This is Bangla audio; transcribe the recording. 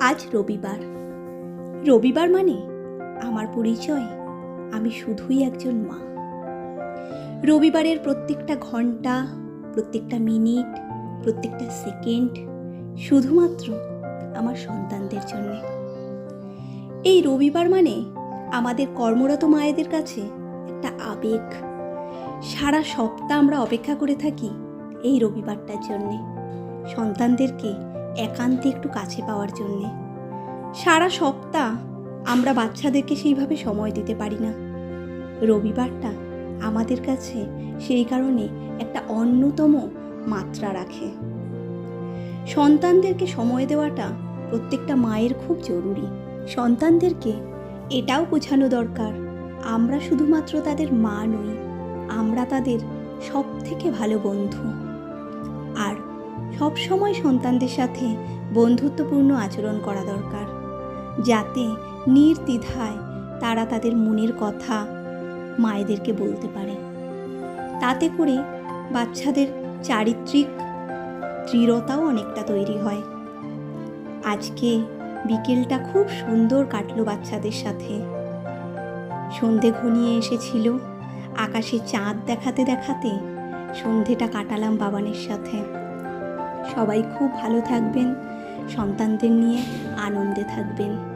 আজ রবিবার। রবিবার মানে আমার পরিচয়, আমি শুধুই একজন মা। রবিবারের প্রত্যেকটা ঘণ্টা, প্রত্যেকটা মিনিট, প্রত্যেকটা সেকেন্ড শুধুমাত্র আমার সন্তানদের জন্যে। এই রবিবার মানে আমাদের কর্মরত মায়েদের কাছে একটা আবেগ। সারা সপ্তাহ আমরা অপেক্ষা করে থাকি এই রবিবারটার জন্যে। সন্তানদেরকে একান্তে একটু কাছে পাওয়ার জন্যে। সারা সপ্তাহ আমরা বাচ্চাদেরকে সেইভাবে সময় দিতে পারি না। রবিবারটা আমাদের কাছে সেই কারণে একটা অন্যতম মাত্রা রাখে। সন্তানদেরকে সময় দেওয়াটা প্রত্যেকটা মায়ের খুব জরুরি। সন্তানদেরকে এটাও বোঝানো দরকার, আমরা শুধুমাত্র তাদের মা নই, আমরা তাদের সব থেকে ভালো বন্ধু। সব সময় সন্তানদের সাথে বন্ধুত্বপূর্ণ আচরণ করা দরকার। যাতে নির্দ্বিধায় তারা তাদের মনের কথা মায়েদেরকে বলতে পারে। তাতে করে বাচ্চাদের চারিত্রিক দৃঢ়তাও অনেকটা তৈরি হয়। আজকে বিকেলটা খুব সুন্দর কাটলো বাচ্চাদের সাথে। সন্ধে ঘনিয়ে এসেছিল। আকাশে চাঁদ দেখাতে দেখাতে সন্ধেটা কাটালাম বাবানের সাথে। সবাই খুব ভালো থাকবেন সন্তানদের নিয়ে আনন্দে থাকবেন।